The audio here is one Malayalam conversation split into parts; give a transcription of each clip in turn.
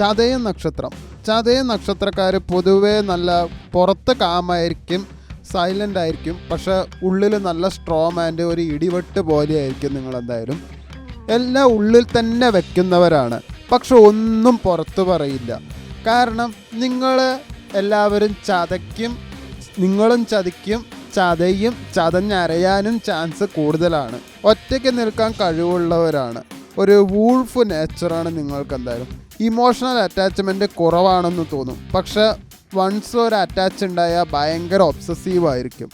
ചതയം നക്ഷത്രം. ചതയ നക്ഷത്രക്കാർ പൊതുവേ നല്ല പുറത്ത് കാമായിരിക്കും സൈലന്റ് ആയിരിക്കും പക്ഷെ ഉള്ളിൽ നല്ല സ്ട്രോങ് ആൻഡ് ഒരു ഇടിവെട്ട് പോലെയായിരിക്കും നിങ്ങൾ എന്തായാലും എല്ലാം ഉള്ളിൽ തന്നെ വെക്കുന്നവരാണ്. പക്ഷെ ഒന്നും പുറത്തു പറയില്ല. കാരണം നിങ്ങൾ എല്ലാവരും ചതയ്ക്കും നിങ്ങളും ചതിക്കും ചതയും ചതഞ്ഞരയാനും ചാൻസ് കൂടുതലാണ്. ഒറ്റയ്ക്ക് നിൽക്കാൻ കഴിവുള്ളവരാണ്. ഒരു വൂൾഫ് നേച്ചറാണ് നിങ്ങൾക്ക് എന്തായാലും ഇമോഷണൽ അറ്റാച്ച്മെന്റ് കുറവാണെന്ന് തോന്നും. പക്ഷെ വൺസ് ഒരു അറ്റാച്ച് ഉണ്ടായാൽ ഭയങ്കര ഒബ്സസീവ് ആയിരിക്കും.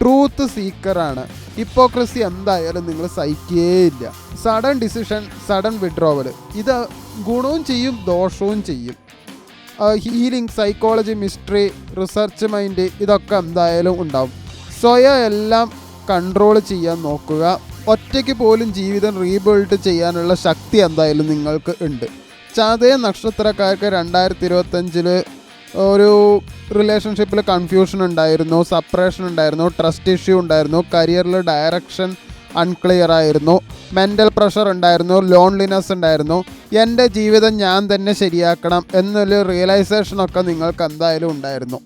ട്രൂത്ത് സീക്കറാണ് ഹിപ്പോക്രസി എന്തായാലും നിങ്ങൾ സഹിക്കേയില്ല. സഡൻ ഡിസിഷൻ സഡൻ വിഡ്രോവൽ ഇത് ഗുണവും ചെയ്യും ദോഷവും ചെയ്യും. Healing psychology mystery research mind ഇതൊക്കെ എന്തായാലും ഉണ്ടാവും. സ്വയം എല്ലാം കൺട്രോൾ ചെയ്യാൻ നോക്കുക. ഒറ്റയ്ക്ക് പോലും ജീവിതം റീബിൽഡ് ചെയ്യാനുള്ള ശക്തി എന്തായാലും നിങ്ങൾക്ക് ഉണ്ട്. ചതയ നക്ഷത്രക്കാർക്ക് രണ്ടായിരത്തി ഇരുപത്തഞ്ചിൽ ഒരു റിലേഷൻഷിപ്പിൽ കൺഫ്യൂഷൻ ഉണ്ടായിരുന്നു സപ്പറേഷൻ ഉണ്ടായിരുന്നു ട്രസ്റ്റ് ഇഷ്യൂ ഉണ്ടായിരുന്നു കരിയറിൽ ഡയറക്ഷൻ അൺക്ലിയർ ആയിരുന്നു മെന്റൽ പ്രഷർ ഉണ്ടായിരുന്നു ലോൺലിനെസ് ഉണ്ടായിരുന്നു. എന്റെ ജീവിതം ഞാൻ തന്നെ ശരിയാക്കണം എന്നൊരു റിയലൈസേഷനൊക്കെ നിങ്ങൾക്ക് എന്തായാലും ഉണ്ടായിരുന്നു.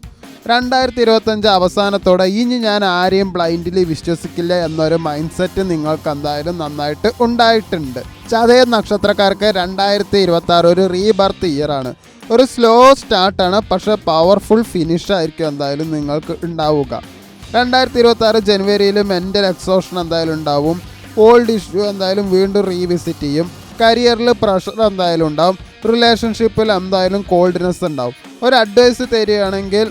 രണ്ടായിരത്തി ഇരുപത്തഞ്ച് അവസാനത്തോടെ ഇനി ഞാൻ ആരെയും ബ്ലൈൻഡ്ലി വിശ്വസിക്കില്ല എന്നൊരു മൈൻഡ് സെറ്റ് നിങ്ങൾക്ക് എന്തായാലും നന്നായിട്ട് ഉണ്ടായിട്ടുണ്ട്. ചതയ നക്ഷത്രക്കാർക്ക് രണ്ടായിരത്തി ഇരുപത്തി ആറ് ഒരു റീബർത്ത് ഇയർ ആണ്. ഒരു സ്ലോ സ്റ്റാർട്ടാണ് പക്ഷേ പവർഫുൾ ഫിനിഷ് ആയിരിക്കും എന്തായാലും നിങ്ങൾക്ക് ഉണ്ടാവുക. രണ്ടായിരത്തി ഇരുപത്തി ആറ് ജനുവരിയിൽ മെന്റൽ എക്സോഷൻ എന്തായാലും ഉണ്ടാവും. ഓൾഡ് ഇഷ്യൂ എന്തായാലും വീണ്ടും റീവിസിറ്റ് ചെയ്യും. കരിയറിൽ പ്രഷർ എന്തായാലും ഉണ്ടാവും. റിലേഷൻഷിപ്പിൽ എന്തായാലും കോൾഡ്നെസ് ഉണ്ടാവും. ഒരു അഡ്വൈസ് തരികയാണെങ്കിൽ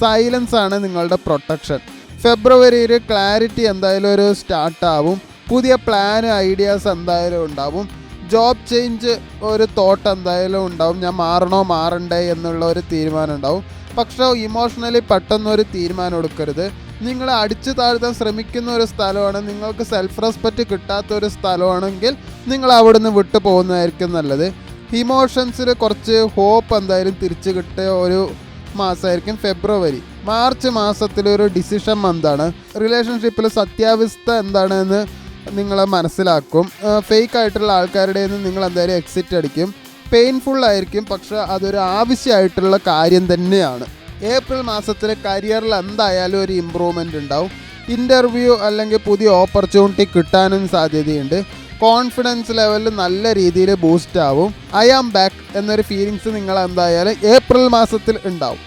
സൈലൻസ് ആണ് നിങ്ങളുടെ പ്രൊട്ടക്ഷൻ. ഫെബ്രുവരിയിൽ ക്ലാരിറ്റി എന്തായാലും ഒരു സ്റ്റാർട്ടാവും. പുതിയ പ്ലാൻ ഐഡിയാസ് എന്തായാലും ഉണ്ടാവും. ജോബ് ചേഞ്ച് ഒരു തോട്ട് എന്തായാലും ഉണ്ടാവും. ഞാൻ മാറണോ മാറണ്ടേ എന്നുള്ള ഒരു തീരുമാനം ഉണ്ടാവും. പക്ഷേ ഇമോഷണലി പെട്ടെന്ന് ഒരു തീരുമാനം എടുക്കരുത്. നിങ്ങൾ അടിച്ചു താഴ്ത്താൻ ശ്രമിക്കുന്ന ഒരു സ്ഥലമാണ്. നിങ്ങൾക്ക് സെൽഫ് റെസ്പെക്റ്റ് കിട്ടാത്ത ഒരു സ്ഥലമാണെങ്കിൽ നിങ്ങൾ അവിടെ നിന്ന് വിട്ടു പോകുന്നതായിരിക്കും നല്ലത്. ഇമോഷൻസിൽ കുറച്ച് ഹോപ്പ് എന്തായാലും തിരിച്ചു കിട്ടിയ ഒരു മാസമായിരിക്കും ഫെബ്രുവരി. മാർച്ച് മാസത്തിലൊരു ഡിസിഷൻ മന്താണ് റിലേഷൻഷിപ്പിൽ സത്യാവസ്ഥ എന്താണെന്ന് നിങ്ങൾ മനസ്സിലാക്കും. ഫേക്ക് ആയിട്ടുള്ള ആൾക്കാരുടെ നിന്ന് നിങ്ങൾ എന്തായാലും എക്സിറ്റ് അടിക്കും. പെയിൻഫുൾ ആയിരിക്കും പക്ഷെ അതൊരു ആവശ്യമായിട്ടുള്ള കാര്യം തന്നെയാണ്. ഏപ്രിൽ മാസത്തിൽ കരിയറിൽ എന്തായാലും ഒരു ഇമ്പ്രൂവ്മെന്റ് ഉണ്ടാവും. ഇന്റർവ്യൂ അല്ലെങ്കിൽ പുതിയ ഓപ്പർച്യൂണിറ്റി കിട്ടാനും സാധ്യതയുണ്ട്. കോൺഫിഡൻസ് ലെവലിൽ നല്ല രീതിയിൽ ബൂസ്റ്റ് ആവും. ഐ ആം ബാക്ക് എന്നൊരു ഫീലിങ്സ് നിങ്ങൾ എന്തായാലും ഏപ്രിൽ മാസത്തിൽ ഉണ്ടാവും.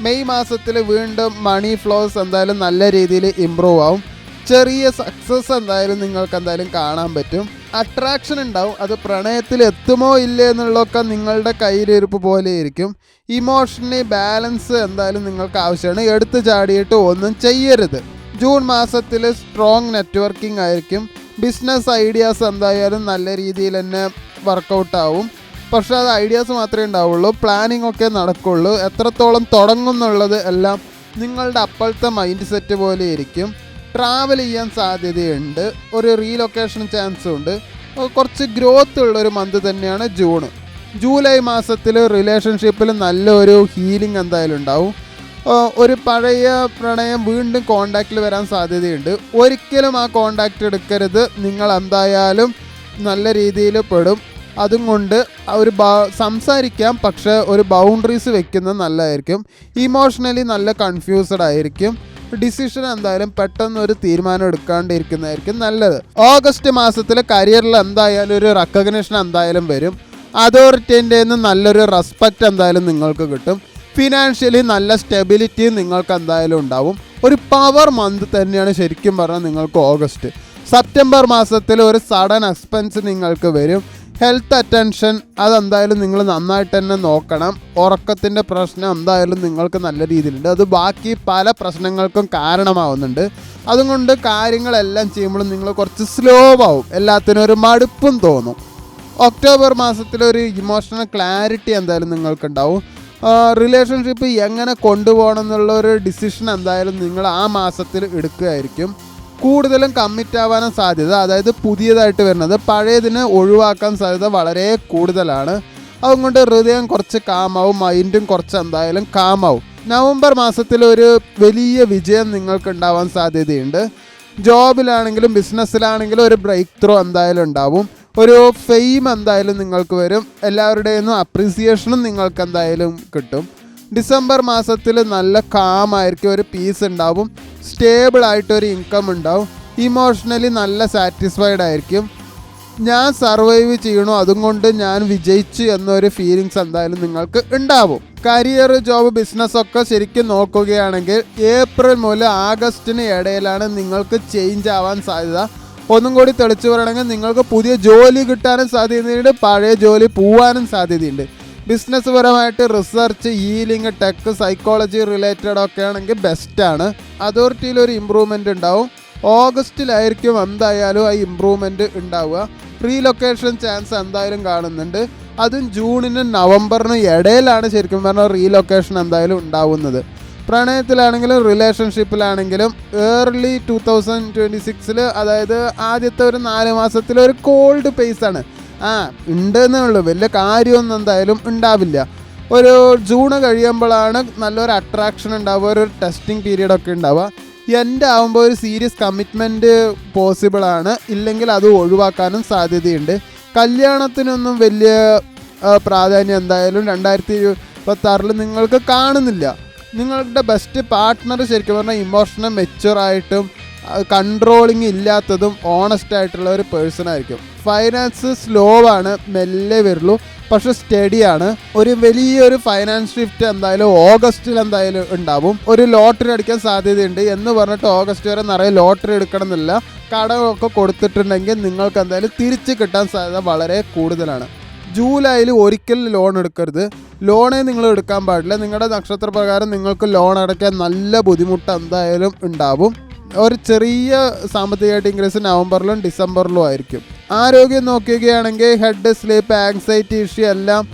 മെയ് മാസത്തിൽ വീണ്ടും മണി ഫ്ലോസ് എന്തായാലും നല്ല രീതിയിൽ ഇമ്പ്രൂവ് ആവും. ചെറിയ സക്സസ് എന്തായാലും നിങ്ങൾക്ക് എന്തായാലും കാണാൻ പറ്റും. അട്രാക്ഷൻ ഉണ്ടാവും. അത് പ്രണയത്തിൽ എത്തുമോ ഇല്ലേ എന്നുള്ളതൊക്കെ നിങ്ങളുടെ കയ്യിലിരുപ്പ് പോലെ ഇരിക്കും. ഇമോഷണലി ബാലൻസ് എന്തായാലും നിങ്ങൾക്ക് ആവശ്യമാണ്. എടുത്തു ചാടിയിട്ട് ഒന്നും ചെയ്യരുത്. ജൂൺ മാസത്തിൽ സ്ട്രോങ് നെറ്റ്വർക്കിംഗ് ആയിരിക്കും. ബിസിനസ് ഐഡിയാസ് എന്തായാലും നല്ല രീതിയിൽ തന്നെ വർക്കൗട്ട് ആവും പക്ഷേ അത് ഐഡിയാസ് മാത്രമേ ഉണ്ടാവുള്ളൂ പ്ലാനിംഗ് ഒക്കെ നടക്കുള്ളൂ. എത്രത്തോളം തുടങ്ങും എന്നുള്ളത് എല്ലാം നിങ്ങളുടെ അപ്പോഴത്തെ മൈൻഡ് സെറ്റ് പോലെ ഇരിക്കും. ട്രാവൽ ചെയ്യാൻ സാധ്യതയുണ്ട് ഒരു റീലൊക്കേഷൻ ചാൻസും ഉണ്ട്. കുറച്ച് ഗ്രോത്ത് ഉള്ള ഒരു മന്ത് തന്നെയാണ് ജൂൺ ജൂലൈ മാസത്തിൽ റിലേഷൻഷിപ്പിൽ നല്ലൊരു ഹീലിംഗ് എന്തായാലും ഉണ്ടാവും. ഒരു പഴയ പ്രണയം വീണ്ടും കോണ്ടാക്റ്റിൽ വരാൻ സാധ്യതയുണ്ട്. ഒരിക്കലും ആ കോണ്ടാക്റ്റ് എടുക്കരുത്. നിങ്ങൾ എന്തായാലും നല്ല രീതിയിൽ പെടും. അതും കൊണ്ട് ഒരു സംസാരിക്കാം പക്ഷേ ഒരു ബൗണ്ടറീസ് വെക്കുന്നത് നല്ലതായിരിക്കും. ഇമോഷണലി നല്ല കൺഫ്യൂസ്ഡ് ആയിരിക്കും. ഡിസിഷൻ എന്തായാലും പെട്ടെന്ന് ഒരു തീരുമാനം എടുക്കാണ്ടിരിക്കുന്നതായിരിക്കും നല്ലത്. ഓഗസ്റ്റ് മാസത്തിൽ കരിയറിൽ എന്തായാലും ഒരു റെക്കഗ്നേഷൻ എന്തായാലും വരും. അതോറിറ്റീന്റെ നിന്ന് നല്ലൊരു റെസ്പെക്റ്റ് എന്തായാലും നിങ്ങൾക്ക് കിട്ടും. ഫിനാൻഷ്യലി നല്ല സ്റ്റെബിലിറ്റി നിങ്ങൾക്ക് എന്തായാലും ഉണ്ടാവും. ഒരു പവർ മന്ത് തന്നെയാണ് ശരിക്കും പറഞ്ഞാൽ നിങ്ങൾക്ക് ഓഗസ്റ്റ്. സെപ്റ്റംബർ മാസത്തിൽ ഒരു സഡൻ എക്സ്പെൻസ് നിങ്ങൾക്ക് വരും. ഹെൽത്ത് അറ്റൻഷൻ അതെന്തായാലും നിങ്ങൾ നന്നായിട്ട് തന്നെ നോക്കണം. ഉറക്കത്തിന്റെ പ്രശ്നം എന്തായാലും നിങ്ങൾക്ക് നല്ല രീതിയിലുണ്ട്. അത് ബാക്കി പല പ്രശ്നങ്ങൾക്കും കാരണമാവുന്നുണ്ട്. അതുകൊണ്ട് കാര്യങ്ങളെല്ലാം ചെയ്യുമ്പോഴും നിങ്ങൾ കുറച്ച് സ്ലോ ആവും. എല്ലാത്തിനും ഒരു മടുപ്പും തോന്നും. ഒക്ടോബർ മാസത്തിൽ ഒരു ഇമോഷണൽ ക്ലാരിറ്റി എന്തായാലും നിങ്ങൾക്കുണ്ടാവും. റിലേഷൻഷിപ്പ് എങ്ങനെ കൊണ്ടുപോകണം എന്നുള്ള ഒരു ഡിസിഷൻ എന്തായാലും നിങ്ങൾ ആ മാസത്തിൽ എടുക്കുകയായിരിക്കും. കൂടുതലും കമ്മിറ്റ് ആവാനും സാധ്യത അതായത് പുതിയതായിട്ട് വരുന്നത് പഴയതിനെ ഒഴിവാക്കാൻ സാധ്യത വളരെ കൂടുതലാണ്. അതുകൊണ്ട് ഹൃദയം കുറച്ച് കാമാവും മൈൻഡും കുറച്ച് എന്തായാലും കാമാവും. നവംബർ മാസത്തിൽ ഒരു വലിയ വിജയം നിങ്ങൾക്ക് ഉണ്ടാവാൻ സാധ്യതയുണ്ട്. ജോബിലാണെങ്കിലും ബിസിനസ്സിലാണെങ്കിലും ഒരു ബ്രേക്ക് ത്രൂ എന്തായാലും ഉണ്ടാവും. ഒരു ഫെയിം എന്തായാലും നിങ്ങൾക്ക് വരും. എല്ലാവരുടെയും അപ്രീസിയേഷനും നിങ്ങൾക്ക് എന്തായാലും കിട്ടും. ഡിസംബർ മാസത്തിൽ നല്ല കാമായിരിക്കും ഒരു പീസ് ഉണ്ടാവും. സ്റ്റേബിൾ ആയിട്ട് ഒരു ഇൻകം ഉണ്ടാവും. ഇമോഷണലി നല്ല സാറ്റിസ്ഫൈഡ് ആയിരിക്കും. ഞാൻ സർവൈവ് ചെയ്യണു അതും കൊണ്ട് ഞാൻ വിജയിച്ചു എന്നൊരു ഫീലിങ്സ് എന്തായാലും നിങ്ങൾക്ക് ഉണ്ടാവും. കരിയർ ജോബ് ബിസിനസ് ഒക്കെ ശരിക്കും നോക്കുകയാണെങ്കിൽ ഏപ്രിൽ മുതൽ ആഗസ്റ്റിന് ഇടയിലാണ് നിങ്ങൾക്ക് ചേഞ്ച് ആവാൻ സാധ്യത. ഒന്നും കൂടി തെളിച്ചു പറയണമെങ്കിൽ നിങ്ങൾക്ക് പുതിയ ജോലി കിട്ടാനും സാധ്യതയുണ്ട് പഴയ ജോലി പോവാനും സാധ്യതയുണ്ട്. ബിസിനസ് പരമായിട്ട് research healing tech psychology related ഒക്കെ ആണെങ്കിൽ ബെസ്റ്റാണ് അതോറിറ്റിയിൽ ഒരു ഇമ്പ്രൂവ്മെന്റ് ഉണ്ടാവും. ഓഗസ്റ്റിലായിരിക്കും എന്തായാലും ആ ഇമ്പ്രൂവ്മെന്റ് ഉണ്ടാവുക. റീലൊക്കേഷൻ ചാൻസ് എന്തായാലും കാണുന്നുണ്ട്. അതും ജൂണിനും നവംബറിനും ഇടയിലാണ് ശരിക്കും പറഞ്ഞാൽ റീലൊക്കേഷൻ എന്തായാലും ഉണ്ടാവുന്നത്. പ്രണയത്തിലാണെങ്കിലും റിലേഷൻഷിപ്പിലാണെങ്കിലും ഏർലി ടു തൗസൻഡ് ട്വന്റി സിക്സിൽ അതായത് ആദ്യത്തെ ഒരു നാല് മാസത്തിൽ ഒരു കോൾഡ് പേസാണ് ആ ഉണ്ടെന്നേ ഉള്ളൂ. വലിയ കാര്യമൊന്നും എന്തായാലും ഉണ്ടാവില്ല. ഒരു ജൂണ് കഴിയുമ്പോഴാണ് നല്ലൊരു അട്രാക്ഷൻ ഉണ്ടാവുക ഒരു ടെസ്റ്റിംഗ് പീരീഡ് ഒക്കെ ഉണ്ടാവുക. എന്റെ ആകുമ്പോൾ ഒരു സീരിയസ് കമ്മിറ്റ്മെന്റ് പോസിബിൾ ആണ്. ഇല്ലെങ്കിൽ അത് ഒഴിവാക്കാനും സാധ്യതയുണ്ട്. കല്യാണത്തിനൊന്നും വലിയ പ്രാധാന്യം എന്തായാലും രണ്ടായിരത്തി ഇരുപത്തി ആറിൽ നിങ്ങൾക്ക് കാണുന്നില്ല. നിങ്ങളുടെ ബെസ്റ്റ് പാർട്ട്ണർ ശരിക്കും പറഞ്ഞാൽ ഇമോഷണൽ മെച്യൂർ ആയിട്ടും കൺട്രോളിങ് ഇല്ലാത്തതും ഓണസ്റ്റ് ആയിട്ടുള്ള ഒരു പേഴ്സൺ ആയിരിക്കും. ഫൈനാൻസ് സ്ലോ ആണ് മെല്ലെ വരുള്ളൂ പക്ഷെ സ്റ്റഡിയാണ് ഒരു വലിയൊരു ഫൈനാൻസ് ഷിഫ്റ്റ് എന്തായാലും ഓഗസ്റ്റിൽ എന്തായാലും ഉണ്ടാവും. ഒരു ലോട്ടറി അടിക്കാൻ സാധ്യതയുണ്ട് എന്ന് പറഞ്ഞിട്ട് ഓഗസ്റ്റ് വരെ നിറയെ ലോട്ടറി എടുക്കണം എന്നില്ല കടമൊക്കെ കൊടുത്തിട്ടുണ്ടെങ്കിൽ നിങ്ങൾക്ക് എന്തായാലും തിരിച്ചു കിട്ടാൻ സാധ്യത വളരെ കൂടുതലാണ്. ജൂലൈയിൽ ഒരിക്കൽ ലോൺ എടുക്കരുത്. ലോണേ നിങ്ങൾ എടുക്കാൻ പാടില്ല. നിങ്ങളുടെ നക്ഷത്ര പ്രകാരം നിങ്ങൾക്ക് ലോൺ അടയ്ക്കാൻ നല്ല ബുദ്ധിമുട്ട് എന്തായാലും ഉണ്ടാവും. ഒരു ചെറിയ സാമ്പത്തികമായിട്ട് ഇൻക്രീസ് നവംബറിലും ഡിസംബറിലും ആയിരിക്കും. ആരോഗ്യം നോക്കുകയാണെങ്കിൽ ഹെഡ് സ്ലീപ്പ് ആങ്സൈറ്റി ഇഷ്യൂ എല്ലാം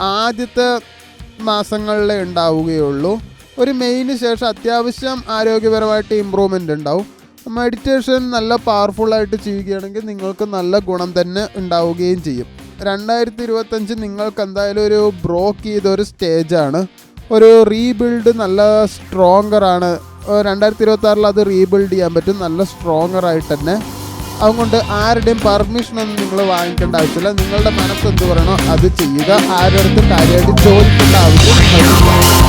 ആദ്യത്തെ മാസങ്ങളിലേ ഉണ്ടാവുകയുള്ളൂ. ഒരു മെയിന് ശേഷം അത്യാവശ്യം ആരോഗ്യപരമായിട്ട് ഇമ്പ്രൂവ്മെന്റ് ഉണ്ടാവും. മെഡിറ്റേഷൻ നല്ല പവർഫുള്ളായിട്ട് ചെയ്യുകയാണെങ്കിൽ നിങ്ങൾക്ക് നല്ല ഗുണം തന്നെ ഉണ്ടാവുകയും ചെയ്യും. രണ്ടായിരത്തി ഇരുപത്തഞ്ച് നിങ്ങൾക്ക് എന്തായാലും ഒരു ബ്രോക്ക് ചെയ്തൊരു സ്റ്റേജാണ്. ഒരു റീബിൽഡ് നല്ല ഏഹ് രണ്ടായിരത്തി ഇരുപത്തി ആറിൽ അത് റീബിൽഡ് ചെയ്യാൻ പറ്റും. നല്ല സ്ട്രോങ്ങർ ആയിട്ട് തന്നെ. അതുകൊണ്ട് ആരുടെയും പെർമിഷനൊന്നും നിങ്ങൾ വാങ്ങിക്കേണ്ട ആവശ്യമില്ല. നിങ്ങളുടെ മനസ്സ് എന്ത് പറയണോ അത് ചെയ്യുക. ആരുടെ കാര്യമായിട്ട് ചോദിക്കേണ്ട ആവശ്യം.